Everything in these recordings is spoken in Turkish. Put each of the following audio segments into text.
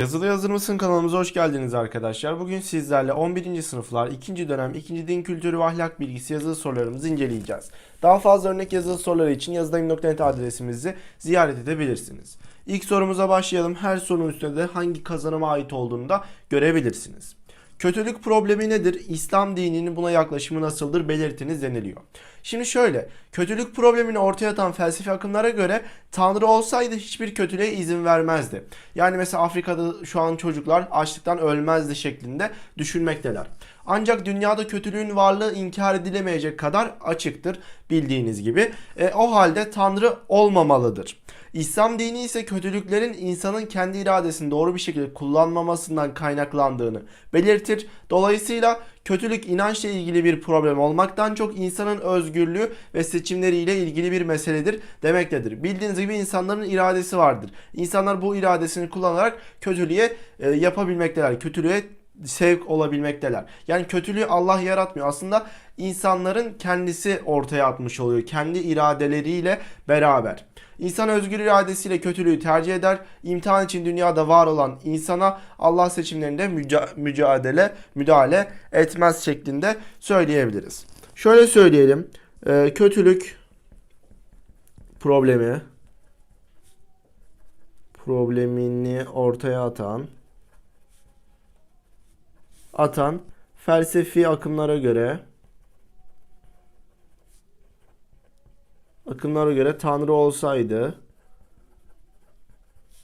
Yazılı Yazır mısın kanalımıza hoş geldiniz arkadaşlar. Bugün sizlerle 11. sınıflar 2. dönem 2. din kültürü ve ahlak bilgisi yazılı sorularımızı inceleyeceğiz. Daha fazla örnek yazılı soruları için yazıdayım.net adresimizi ziyaret edebilirsiniz. İlk sorumuza başlayalım. Her sorunun üstünde de hangi kazanıma ait olduğunu da görebilirsiniz. Kötülük problemi nedir? İslam dininin buna yaklaşımı nasıldır? Belirtiniz deniliyor. Şimdi şöyle, kötülük problemini ortaya atan felsefi akımlara göre Tanrı olsaydı hiçbir kötülüğe izin vermezdi. Yani mesela Afrika'da şu an çocuklar açlıktan ölmezdi şeklinde düşünmekteler. Ancak dünyada kötülüğün varlığı inkar edilemeyecek kadar açıktır bildiğiniz gibi. E, o halde Tanrı olmamalıdır. İslam dini ise kötülüklerin insanın kendi iradesini doğru bir şekilde kullanmamasından kaynaklandığını belirtir. Dolayısıyla kötülük inançla ilgili bir problem olmaktan çok insanın özgürlüğü ve seçimleriyle ilgili bir meseledir demektedir. Bildiğiniz gibi insanların iradesi vardır. İnsanlar bu iradesini kullanarak kötülüğe e, yapabilmekteler. Kötülüğe sevk olabilmekteler. Yani kötülüğü Allah yaratmıyor. Aslında insanların kendisi ortaya atmış oluyor. Kendi iradeleriyle beraber. İnsan özgür iradesiyle kötülüğü tercih eder. İmtihan için dünyada var olan insana Allah seçimlerinde müca- mücadele, müdahale etmez şeklinde söyleyebiliriz. Şöyle söyleyelim. Ee, kötülük problemi problemini ortaya atan atan felsefi akımlara göre akımlara göre Tanrı olsaydı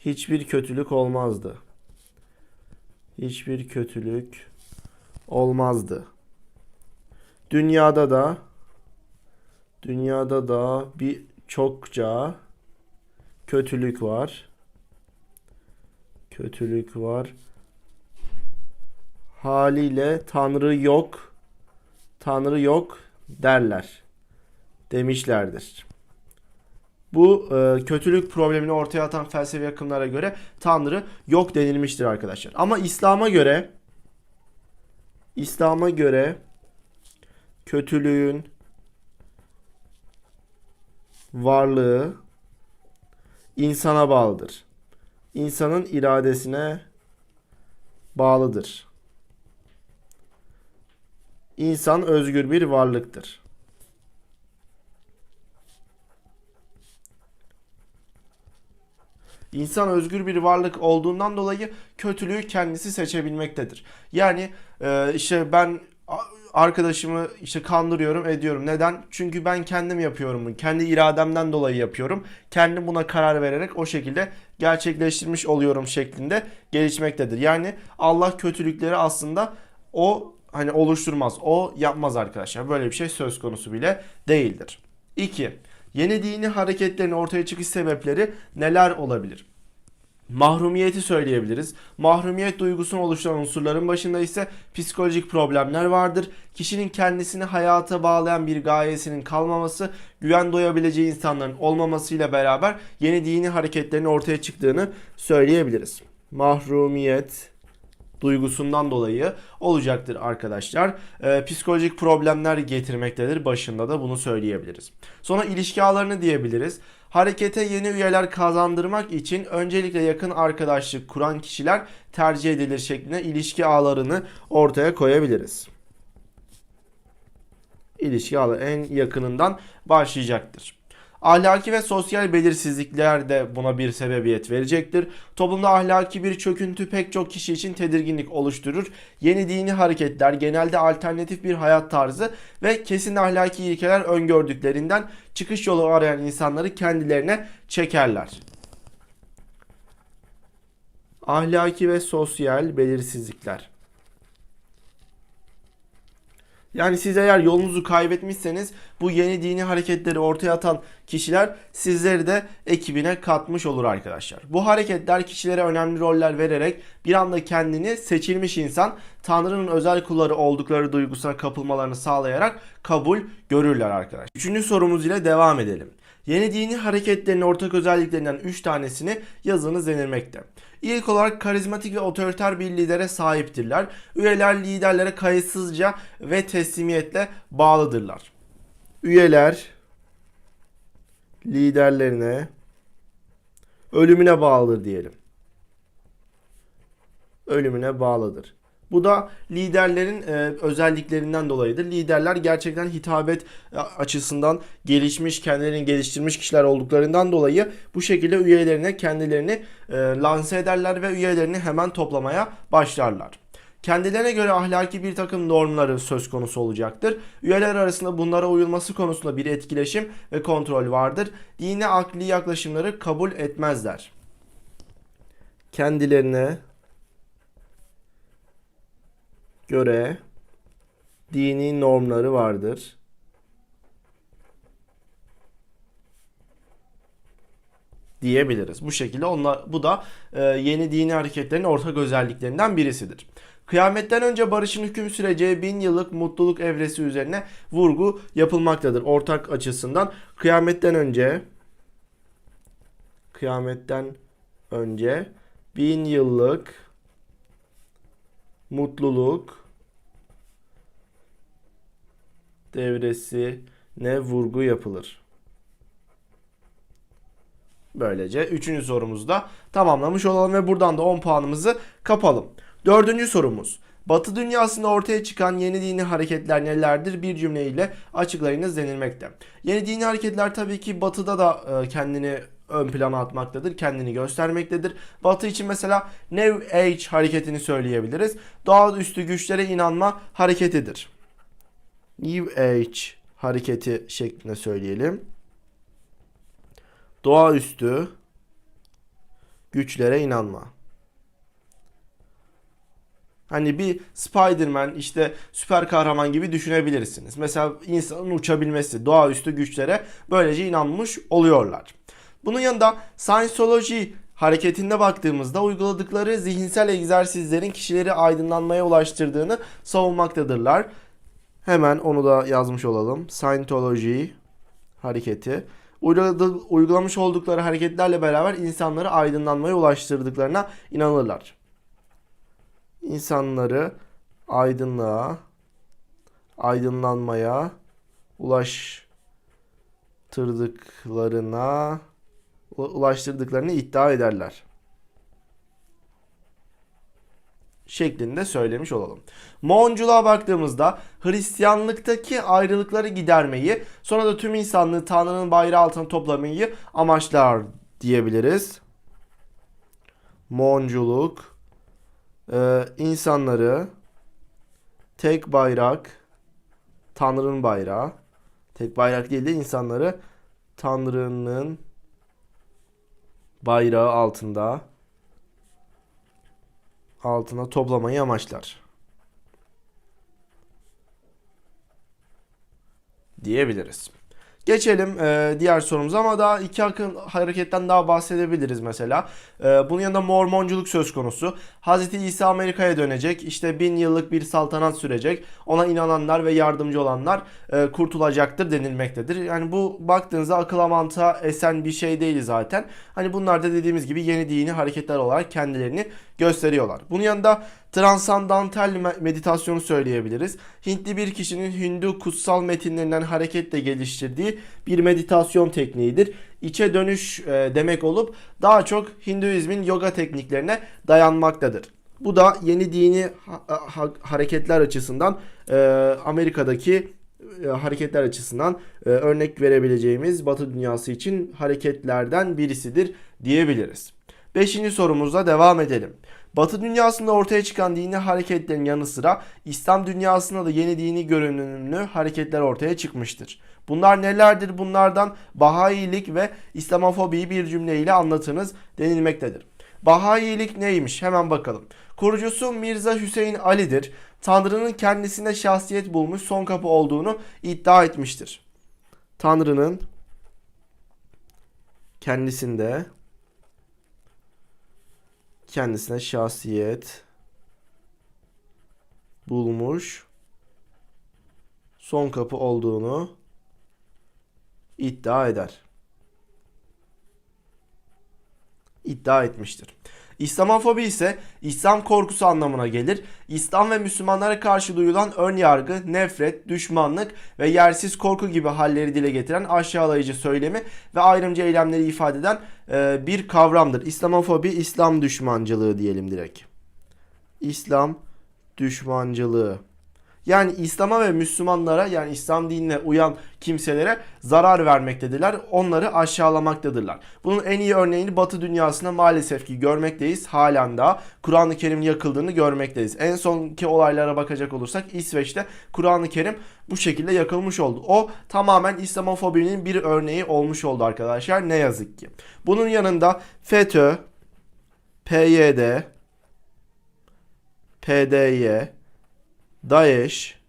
hiçbir kötülük olmazdı. Hiçbir kötülük olmazdı. Dünyada da dünyada da bir çokça kötülük var. Kötülük var. Haliyle Tanrı yok. Tanrı yok derler. Demişlerdir. Bu e, kötülük problemini ortaya atan felsefi akımlara göre Tanrı yok denilmiştir arkadaşlar. Ama İslam'a göre İslam'a göre kötülüğün varlığı insana bağlıdır. İnsanın iradesine bağlıdır. İnsan özgür bir varlıktır. İnsan özgür bir varlık olduğundan dolayı kötülüğü kendisi seçebilmektedir. Yani e, işte ben arkadaşımı işte kandırıyorum, ediyorum. Neden? Çünkü ben kendim yapıyorum bunu. Kendi irademden dolayı yapıyorum. Kendim buna karar vererek o şekilde gerçekleştirmiş oluyorum şeklinde gelişmektedir. Yani Allah kötülükleri aslında o hani oluşturmaz. O yapmaz arkadaşlar. Böyle bir şey söz konusu bile değildir. 2. Yeni dini hareketlerin ortaya çıkış sebepleri neler olabilir? Mahrumiyeti söyleyebiliriz. Mahrumiyet duygusunu oluşturan unsurların başında ise psikolojik problemler vardır. Kişinin kendisini hayata bağlayan bir gayesinin kalmaması, güven duyabileceği insanların olmamasıyla beraber yeni dini hareketlerin ortaya çıktığını söyleyebiliriz. Mahrumiyet duygusundan dolayı olacaktır arkadaşlar. Ee, psikolojik problemler getirmektedir. Başında da bunu söyleyebiliriz. Sonra ilişki ağlarını diyebiliriz. Harekete yeni üyeler kazandırmak için öncelikle yakın arkadaşlık kuran kişiler tercih edilir şeklinde ilişki ağlarını ortaya koyabiliriz. İlişki ağları en yakınından başlayacaktır. Ahlaki ve sosyal belirsizlikler de buna bir sebebiyet verecektir. Toplumda ahlaki bir çöküntü pek çok kişi için tedirginlik oluşturur. Yeni dini hareketler genelde alternatif bir hayat tarzı ve kesin ahlaki ilkeler öngördüklerinden çıkış yolu arayan insanları kendilerine çekerler. Ahlaki ve sosyal belirsizlikler. Yani siz eğer yolunuzu kaybetmişseniz bu yeni dini hareketleri ortaya atan kişiler sizleri de ekibine katmış olur arkadaşlar. Bu hareketler kişilere önemli roller vererek bir anda kendini seçilmiş insan Tanrı'nın özel kulları oldukları duygusuna kapılmalarını sağlayarak kabul görürler arkadaşlar. Üçüncü sorumuz ile devam edelim. Yeni dini hareketlerin ortak özelliklerinden 3 tanesini yazınız denilmekte. İlk olarak karizmatik ve otoriter bir lidere sahiptirler. Üyeler liderlere kayıtsızca ve teslimiyetle bağlıdırlar. Üyeler liderlerine ölümüne bağlıdır diyelim. ölümüne bağlıdır. Bu da liderlerin e, özelliklerinden dolayıdır. Liderler gerçekten hitabet e, açısından gelişmiş, kendilerini geliştirmiş kişiler olduklarından dolayı bu şekilde üyelerine kendilerini e, lanse ederler ve üyelerini hemen toplamaya başlarlar. Kendilerine göre ahlaki bir takım normları söz konusu olacaktır. Üyeler arasında bunlara uyulması konusunda bir etkileşim ve kontrol vardır. Dine akli yaklaşımları kabul etmezler. Kendilerine göre dini normları vardır. diyebiliriz. Bu şekilde onlar bu da e, yeni dini hareketlerin ortak özelliklerinden birisidir. Kıyametten önce barışın hüküm süreceği bin yıllık mutluluk evresi üzerine vurgu yapılmaktadır. Ortak açısından kıyametten önce kıyametten önce bin yıllık mutluluk devresine vurgu yapılır. Böylece 3. sorumuzu da tamamlamış olalım ve buradan da 10 puanımızı kapalım. Dördüncü sorumuz. Batı dünyasında ortaya çıkan yeni dini hareketler nelerdir? Bir cümleyle açıklayınız denilmekte. Yeni dini hareketler tabii ki batıda da e, kendini ön plana atmaktadır, kendini göstermektedir. Batı için mesela New Age hareketini söyleyebiliriz. Doğaüstü güçlere inanma hareketidir. New Age hareketi şeklinde söyleyelim. Doğaüstü güçlere inanma. Hani bir Spider-Man işte süper kahraman gibi düşünebilirsiniz. Mesela insanın uçabilmesi, doğaüstü güçlere böylece inanmış oluyorlar. Bunun yanında Scientology hareketinde baktığımızda uyguladıkları zihinsel egzersizlerin kişileri aydınlanmaya ulaştırdığını savunmaktadırlar. Hemen onu da yazmış olalım. Scientology hareketi. Uyguladı, uygulamış oldukları hareketlerle beraber insanları aydınlanmaya ulaştırdıklarına inanırlar. İnsanları aydınlığa, aydınlanmaya ulaştırdıklarına ulaştırdıklarını iddia ederler. Şeklinde söylemiş olalım. Moğonculuğa baktığımızda Hristiyanlıktaki ayrılıkları gidermeyi, sonra da tüm insanlığı Tanrı'nın bayrağı altına toplamayı amaçlar diyebiliriz. Moğonculuk e, insanları tek bayrak, Tanrı'nın bayrağı, tek bayrak değil de insanları Tanrı'nın bayrağı altında altına toplamayı amaçlar. Diyebiliriz. Geçelim e, diğer sorumuza ama daha iki akın hareketten daha bahsedebiliriz mesela. E, bunun yanında Mormonculuk söz konusu. Hz. İsa Amerika'ya dönecek. İşte bin yıllık bir saltanat sürecek. Ona inananlar ve yardımcı olanlar e, kurtulacaktır denilmektedir. Yani bu baktığınızda akıla mantığa esen bir şey değil zaten. Hani bunlar da dediğimiz gibi yeni dini hareketler olarak kendilerini gösteriyorlar. Bunun yanında transandantal meditasyonu söyleyebiliriz. Hintli bir kişinin Hindu kutsal metinlerinden hareketle geliştirdiği bir meditasyon tekniğidir. İçe dönüş e, demek olup daha çok Hinduizmin yoga tekniklerine dayanmaktadır. Bu da yeni dini ha- ha- hareketler açısından e, Amerika'daki e, hareketler açısından e, örnek verebileceğimiz Batı dünyası için hareketlerden birisidir diyebiliriz. Beşinci sorumuzla devam edelim. Batı dünyasında ortaya çıkan dini hareketlerin yanı sıra İslam dünyasında da yeni dini görünümlü hareketler ortaya çıkmıştır. Bunlar nelerdir? Bunlardan Bahayilik ve İslamofobiyi bir cümleyle anlatınız denilmektedir. Bahayilik neymiş? Hemen bakalım. Kurucusu Mirza Hüseyin Ali'dir. Tanrı'nın kendisine şahsiyet bulmuş son kapı olduğunu iddia etmiştir. Tanrı'nın kendisinde kendisine şahsiyet bulmuş son kapı olduğunu iddia eder. iddia etmiştir. İslamofobi ise İslam korkusu anlamına gelir. İslam ve Müslümanlara karşı duyulan ön yargı, nefret, düşmanlık ve yersiz korku gibi halleri dile getiren aşağılayıcı söylemi ve ayrımcı eylemleri ifade eden e, bir kavramdır. İslamofobi, İslam düşmancılığı diyelim direkt. İslam düşmancılığı. Yani İslam'a ve Müslümanlara yani İslam dinine uyan kimselere zarar vermektedirler. Onları aşağılamaktadırlar. Bunun en iyi örneğini Batı dünyasında maalesef ki görmekteyiz. Halen daha Kur'an-ı Kerim'in yakıldığını görmekteyiz. En sonki olaylara bakacak olursak İsveç'te Kur'an-ı Kerim bu şekilde yakılmış oldu. O tamamen İslamofobinin bir örneği olmuş oldu arkadaşlar ne yazık ki. Bunun yanında FETÖ, PYD, PDY, DAEŞ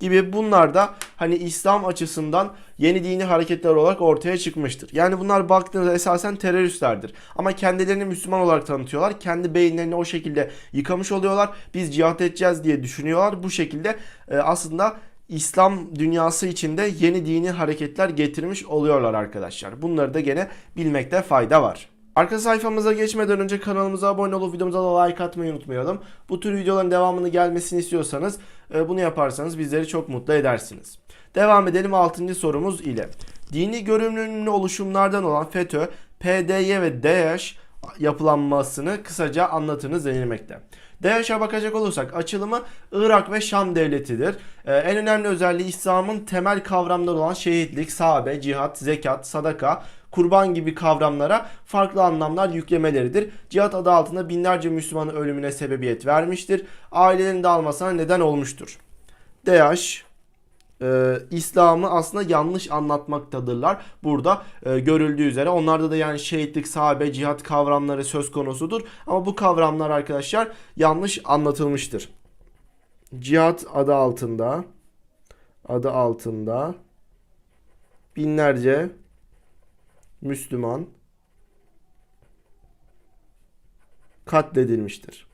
gibi bunlar da hani İslam açısından yeni dini hareketler olarak ortaya çıkmıştır. Yani bunlar baktığınızda esasen teröristlerdir. Ama kendilerini Müslüman olarak tanıtıyorlar. Kendi beyinlerini o şekilde yıkamış oluyorlar. Biz cihat edeceğiz diye düşünüyorlar. Bu şekilde e, aslında İslam dünyası içinde yeni dini hareketler getirmiş oluyorlar arkadaşlar. Bunları da gene bilmekte fayda var. Arka sayfamıza geçmeden önce kanalımıza abone olup videomuza da like atmayı unutmayalım. Bu tür videoların devamını gelmesini istiyorsanız e, bunu yaparsanız bizleri çok mutlu edersiniz. Devam edelim 6. sorumuz ile. Dini görünümlü oluşumlardan olan FETÖ, PDY ve DAEŞ yapılanmasını kısaca anlatınız denilmekte. DAEŞ'e bakacak olursak açılımı Irak ve Şam devletidir. Ee, en önemli özelliği İslam'ın temel kavramları olan şehitlik, sahabe, cihat, zekat, sadaka, kurban gibi kavramlara farklı anlamlar yüklemeleridir. Cihat adı altında binlerce Müslümanın ölümüne sebebiyet vermiştir. Ailelerin dağılmasına neden olmuştur. DAEŞ e, İslam'ı aslında yanlış anlatmaktadırlar. Burada e, görüldüğü üzere onlarda da yani şehitlik, sahabe, cihat kavramları söz konusudur. Ama bu kavramlar arkadaşlar yanlış anlatılmıştır. Cihat adı altında adı altında binlerce Müslüman katledilmiştir.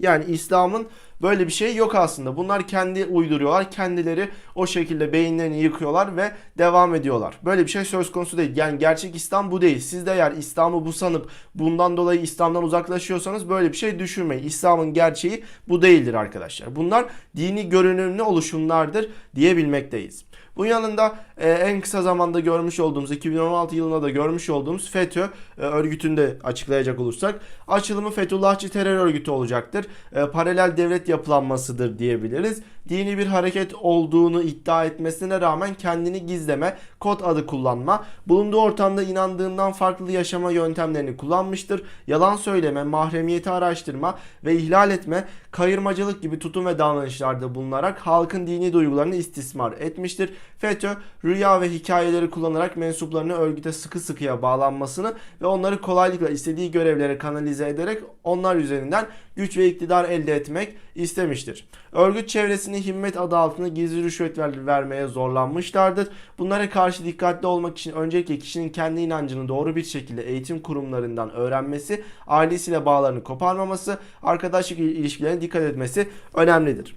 Yani İslam'ın böyle bir şey yok aslında. Bunlar kendi uyduruyorlar. Kendileri o şekilde beyinlerini yıkıyorlar ve devam ediyorlar. Böyle bir şey söz konusu değil. Yani gerçek İslam bu değil. Siz de eğer İslam'ı bu sanıp bundan dolayı İslam'dan uzaklaşıyorsanız böyle bir şey düşünmeyin. İslam'ın gerçeği bu değildir arkadaşlar. Bunlar dini görünümlü oluşumlardır diyebilmekteyiz. Bunun yanında e, en kısa zamanda görmüş olduğumuz 2016 yılında da görmüş olduğumuz FETÖ e, örgütünde açıklayacak olursak açılımı Fethullahçı terör örgütü olacaktır. E, paralel devlet yapılanmasıdır diyebiliriz. Dini bir hareket olduğunu iddia etmesine rağmen kendini gizleme, kod adı kullanma, bulunduğu ortamda inandığından farklı yaşama yöntemlerini kullanmıştır. Yalan söyleme, mahremiyeti araştırma ve ihlal etme, kayırmacılık gibi tutum ve davranışlarda bulunarak halkın dini duygularını istismar etmiştir. FETÖ rüya ve hikayeleri kullanarak mensuplarını örgüte sıkı sıkıya bağlanmasını ve onları kolaylıkla istediği görevlere kanalize ederek onlar üzerinden güç ve iktidar elde etmek istemiştir. Örgüt çevresini himmet adı altında gizli rüşvet ver- vermeye zorlanmışlardır. Bunlara karşı dikkatli olmak için öncelikle kişinin kendi inancını doğru bir şekilde eğitim kurumlarından öğrenmesi, ailesiyle bağlarını koparmaması, arkadaşlık ilişkilerine dikkat etmesi önemlidir.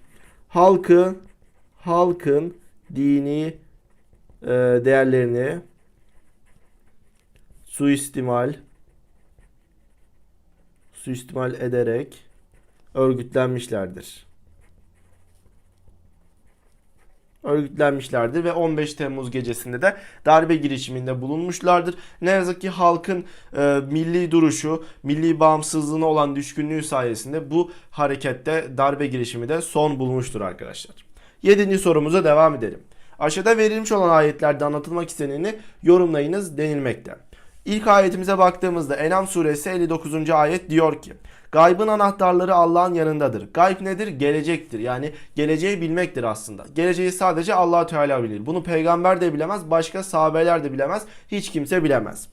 Halkı, halkın dini e, değerlerini suistimal suistimal ederek örgütlenmişlerdir. Örgütlenmişlerdir ve 15 Temmuz gecesinde de darbe girişiminde bulunmuşlardır. Ne yazık ki halkın e, milli duruşu, milli bağımsızlığına olan düşkünlüğü sayesinde bu harekette darbe girişimi de son bulmuştur arkadaşlar. 7. sorumuza devam edelim. Aşağıda verilmiş olan ayetlerde anlatılmak isteneni yorumlayınız denilmekte. İlk ayetimize baktığımızda Enam suresi 59. ayet diyor ki Gaybın anahtarları Allah'ın yanındadır. Gayb nedir? Gelecektir. Yani geleceği bilmektir aslında. Geleceği sadece Allah Teala bilir. Bunu peygamber de bilemez, başka sahabeler de bilemez, hiç kimse bilemez.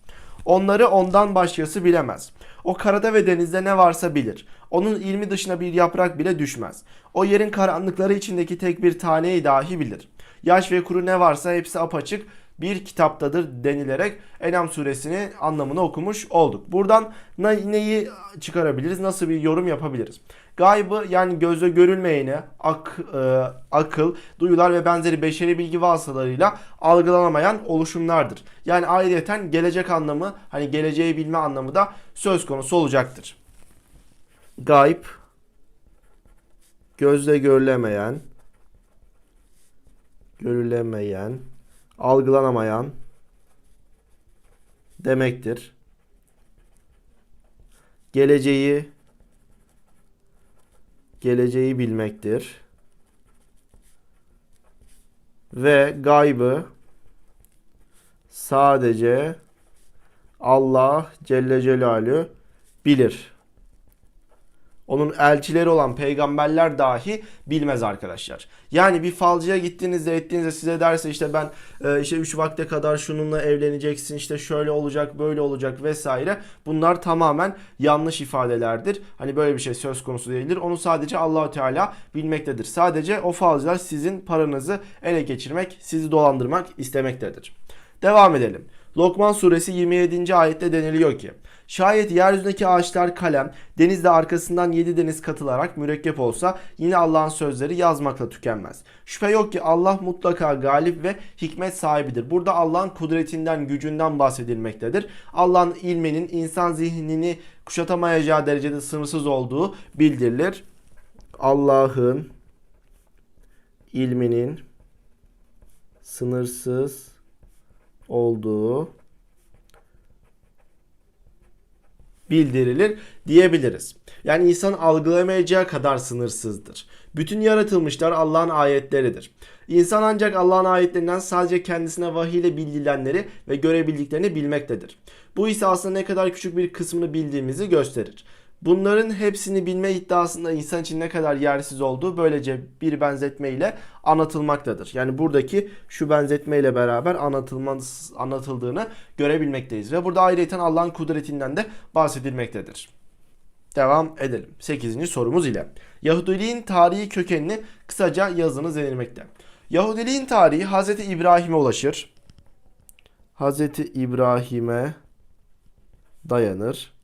Onları ondan başkası bilemez. O karada ve denizde ne varsa bilir. Onun ilmi dışına bir yaprak bile düşmez. O yerin karanlıkları içindeki tek bir taneyi dahi bilir. Yaş ve kuru ne varsa hepsi apaçık bir kitaptadır denilerek Enam suresini anlamını okumuş olduk. Buradan ne- neyi çıkarabiliriz? Nasıl bir yorum yapabiliriz? Gaybı yani gözle görülmeyeni ak, e, akıl, duyular ve benzeri beşeri bilgi vasıtalarıyla algılanamayan oluşumlardır. Yani ayrıyeten gelecek anlamı hani geleceği bilme anlamı da söz konusu olacaktır. Gayb gözle görülemeyen görülemeyen algılanamayan demektir. geleceği geleceği bilmektir. Ve gaybı sadece Allah Celle Celaluhu bilir. Onun elçileri olan peygamberler dahi bilmez arkadaşlar. Yani bir falcıya gittiğinizde ettiğinizde size derse işte ben e, işte 3 vakte kadar şununla evleneceksin işte şöyle olacak böyle olacak vesaire. Bunlar tamamen yanlış ifadelerdir. Hani böyle bir şey söz konusu değildir. Onu sadece Allahu Teala bilmektedir. Sadece o falcılar sizin paranızı ele geçirmek, sizi dolandırmak istemektedir. Devam edelim. Lokman suresi 27. ayette deniliyor ki Şayet yeryüzündeki ağaçlar kalem, denizde arkasından yedi deniz katılarak mürekkep olsa yine Allah'ın sözleri yazmakla tükenmez. Şüphe yok ki Allah mutlaka galip ve hikmet sahibidir. Burada Allah'ın kudretinden, gücünden bahsedilmektedir. Allah'ın ilminin insan zihnini kuşatamayacağı derecede sınırsız olduğu bildirilir. Allah'ın ilminin sınırsız olduğu bildirilir diyebiliriz. Yani insan algılayamayacağı kadar sınırsızdır. Bütün yaratılmışlar Allah'ın ayetleridir. İnsan ancak Allah'ın ayetlerinden sadece kendisine vahiy ile bildirilenleri ve görebildiklerini bilmektedir. Bu ise aslında ne kadar küçük bir kısmını bildiğimizi gösterir. Bunların hepsini bilme iddiasında insan için ne kadar yersiz olduğu böylece bir benzetme ile anlatılmaktadır. Yani buradaki şu benzetme ile beraber anlatılmaz, anlatıldığını görebilmekteyiz. Ve burada ayrıca Allah'ın kudretinden de bahsedilmektedir. Devam edelim. 8. sorumuz ile. Yahudiliğin tarihi kökenini kısaca yazınız denilmekte. Yahudiliğin tarihi Hz. İbrahim'e ulaşır. Hz. İbrahim'e dayanır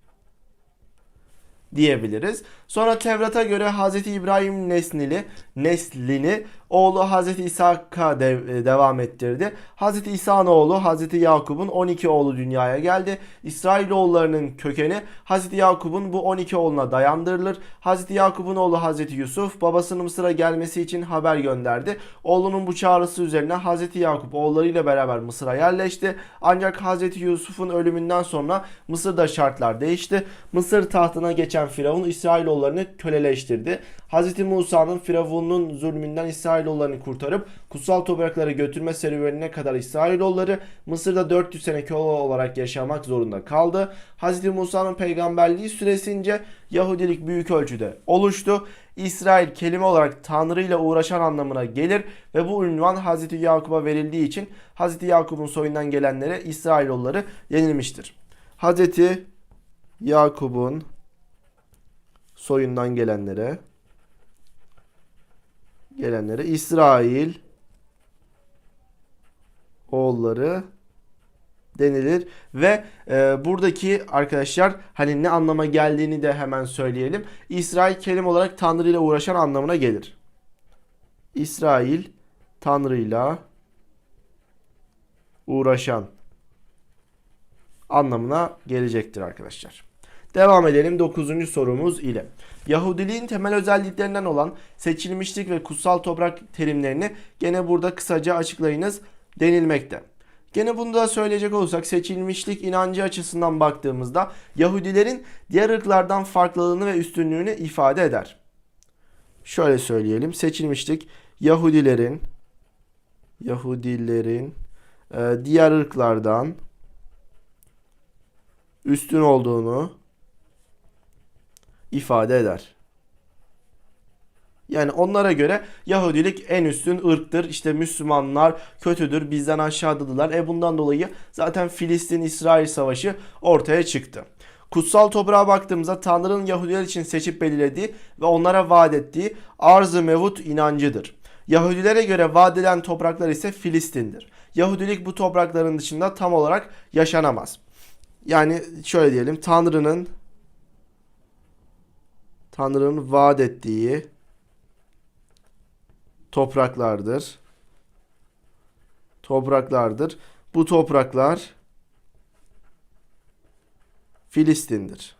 diyebiliriz. Sonra Tevrat'a göre Hz. İbrahim neslini, neslini oğlu Hz. İshak'a dev, devam ettirdi. Hz. İsa'nın oğlu Hz. Yakup'un 12 oğlu dünyaya geldi. İsrailoğullarının kökeni Hz. Yakup'un bu 12 oğluna dayandırılır. Hz. Yakup'un oğlu Hz. Yusuf babasının Mısır'a gelmesi için haber gönderdi. Oğlunun bu çağrısı üzerine Hz. Yakup oğullarıyla beraber Mısır'a yerleşti. Ancak Hz. Yusuf'un ölümünden sonra Mısır'da şartlar değişti. Mısır tahtına geçen Firavun İsrailoğullarını köleleştirdi. Hz. Musa'nın Firavun'un zulmünden İsrailoğullarını kurtarıp kutsal topraklara götürme serüvenine kadar İsrailoğulları Mısır'da 400 sene köle olarak yaşamak zorunda kaldı. Hz. Musa'nın peygamberliği süresince Yahudilik büyük ölçüde oluştu. İsrail kelime olarak Tanrı ile uğraşan anlamına gelir ve bu ünvan Hz. Yakup'a verildiği için Hz. Yakup'un soyundan gelenlere İsrailoğulları denilmiştir. Hz. Yakup'un soyundan gelenlere gelenlere İsrail oğulları denilir ve e, buradaki arkadaşlar hani ne anlama geldiğini de hemen söyleyelim. İsrail kelime olarak Tanrı ile uğraşan anlamına gelir. İsrail Tanrı ile uğraşan anlamına gelecektir arkadaşlar. Devam edelim 9. sorumuz ile. Yahudiliğin temel özelliklerinden olan seçilmişlik ve kutsal toprak terimlerini gene burada kısaca açıklayınız denilmekte. Gene bunu da söyleyecek olursak seçilmişlik inancı açısından baktığımızda Yahudilerin diğer ırklardan farklılığını ve üstünlüğünü ifade eder. Şöyle söyleyelim. Seçilmişlik Yahudilerin Yahudilerin e, diğer ırklardan üstün olduğunu ifade eder. Yani onlara göre Yahudilik en üstün ırktır. İşte Müslümanlar kötüdür, bizden aşağıdadılar. E bundan dolayı zaten Filistin-İsrail savaşı ortaya çıktı. Kutsal toprağa baktığımızda Tanrı'nın Yahudiler için seçip belirlediği ve onlara vaat ettiği arz-ı mevut inancıdır. Yahudilere göre vaat edilen topraklar ise Filistin'dir. Yahudilik bu toprakların dışında tam olarak yaşanamaz. Yani şöyle diyelim Tanrı'nın Tanrı'nın vaat ettiği topraklardır. Topraklardır. Bu topraklar Filistin'dir.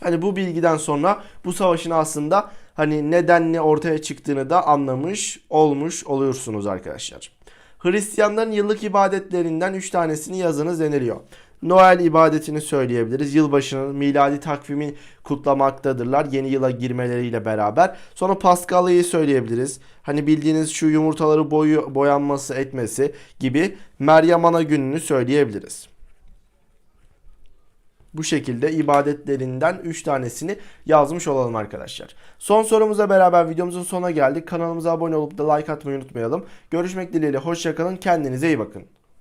Hani bu bilgiden sonra bu savaşın aslında hani nedenli ortaya çıktığını da anlamış olmuş oluyorsunuz arkadaşlar. Hristiyanların yıllık ibadetlerinden 3 tanesini yazınız deniliyor. Noel ibadetini söyleyebiliriz. Yılbaşının miladi takvimi kutlamaktadırlar yeni yıla girmeleriyle beraber. Sonra Paskalya'yı söyleyebiliriz. Hani bildiğiniz şu yumurtaları boyu, boyanması etmesi gibi Meryem Ana gününü söyleyebiliriz. Bu şekilde ibadetlerinden 3 tanesini yazmış olalım arkadaşlar. Son sorumuza beraber videomuzun sonuna geldik. Kanalımıza abone olup da like atmayı unutmayalım. Görüşmek dileğiyle hoşçakalın. Kendinize iyi bakın.